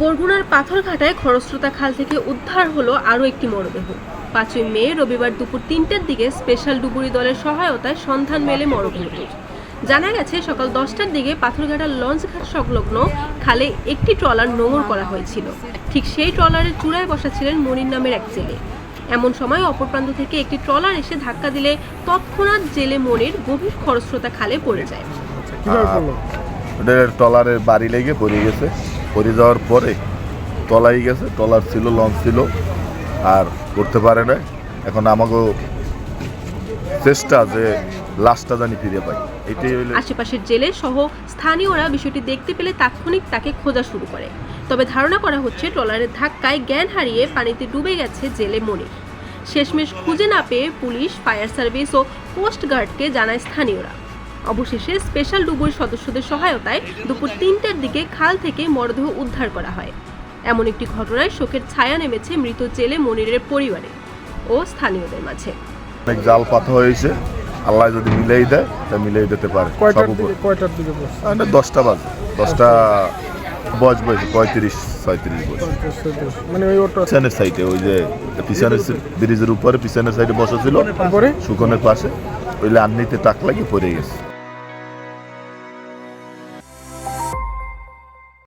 বরগুনার পাথরঘাটায় খরস্রোতা খাল থেকে উদ্ধার হলো আরও একটি মরদেহ। পাঁচই মে, রবিবার দুপুর তিনটার দিকে স্পেশাল ডুবুরি দলের সহায়তায় সন্ধান মেলে মরদেহটির জানা গেছে, সকাল দশটার দিকে পাথরঘাটার লঞ্চঘাট সংলগ্ন খালে একটি ট্রলার নোঙর করা হয়েছিল। ঠিক সেই ট্রলারের চূড়ায় বসা ছিলেন মনির নামের এক জেলে। এমন সময় অপর প্রান্ত থেকে একটি ট্রলার এসে ধাক্কা দিলে তৎক্ষণাৎ জেলে মনির গভীর খরস্রোতা খালে পড়ে যায়। টলারের বাড়ি লেগে পড়ে গেছে। পড়ে যাওয়ার পরে তলাই গেছে টলার ছিল, লঞ্চ ছিল, আর করতে পারে না এখন আমাকেও চেষ্টা যে লাশটা জানি ফিরে পাই। এটাই আশেপাশের জেলে সহ স্থানীয়রা বিষয়টি দেখতে পেলে তাৎক্ষণিক তাকে খোঁজা শুরু করে। তবে ধারণা করা হচ্ছে, ট্রলারের ধাক্কায় জ্ঞান হারিয়ে পানিতে ডুবে গেছে জেলে মনির শেষমেশ খুঁজে না পেয়ে পুলিশ, ফায়ার সার্ভিস ও কোস্ট গার্ডকে জানায় স্থানীয়রা। অবশেষে স্পেশাল ডুবুরি সদস্যদের সহায়তায় দুপুর তিনটার দিকে খাল থেকে মরদেহ উদ্ধার করা হয়। এমন একটি ঘটনায় শোকের ছায়া নেমেছে মৃত জেলে মনিরের পরিবারে ও স্থানীয়দের মাঝে। অনেক জাল পাতা হয়েছে। আল্লাহ যদি মিলেই দেয় তা মিলেই দিতে পারে। কয়টার দিকে কয়টার দিকে বসছে? মানে দশটা বাজে। দশটা বয়স বয়স পঁয়ত্রিশ ছয়ত্রিশ বয়স। মানে ওই ওটা পিছনের সাইডে ওই যে পিছনের ব্রিজের উপরে পিছনের সাইডে বসা ছিল। শুকনের পাশে। ওই লান্নিতে টাক লাগিয়ে পড়ে গেছে।